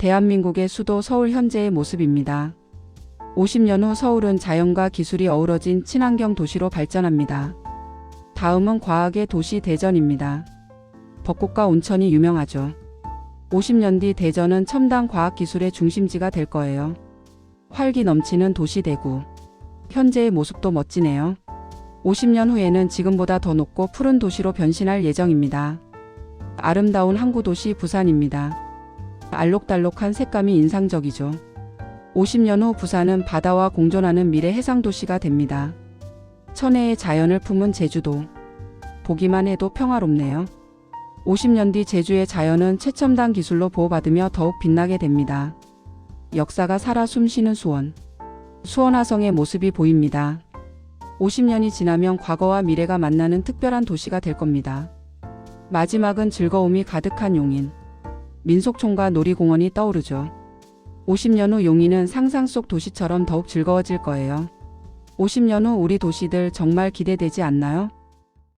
대한민국의 수도 서울 현재의 모습입니다. 50년 후 서울은 자연과 기술이 어우러진 친환경 도시로 발전합니다. 다음은 과학의 도시 대전입니다. 벚꽃과 온천이 유명하죠. 50년 뒤 대전은 첨단 과학 기술의 중심지가 될 거예요. 활기 넘치는 도시 대구. 현재의 모습도 멋지네요. 50년 후에는 지금보다 더 높고 푸른 도시로 변신할 예정입니다. 아름다운 항구 도시 부산입니다. 알록달록한 색감이 인상적이죠. 50년 후 부산은 바다와 공존하는 미래 해상 도시가 됩니다. 천혜의 자연을 품은 제주도. 보기만 해도 평화롭네요. 50년 뒤 제주의 자연은 최첨단 기술로 보호받으며 더욱 빛나게 됩니다. 역사가 살아 숨쉬는 수원. 수원화성의 모습이 보입니다. 50년이 지나면 과거와 미래가 만나는 특별한 도시가 될 겁니다. 마지막은 즐거움이 가득한 용인. 민속촌과 놀이공원이 떠오르죠. 50년 후 용인은 상상 속 도시처럼 더욱 즐거워질 거예요. 50년 후 우리 도시들 정말 기대되지 않나요?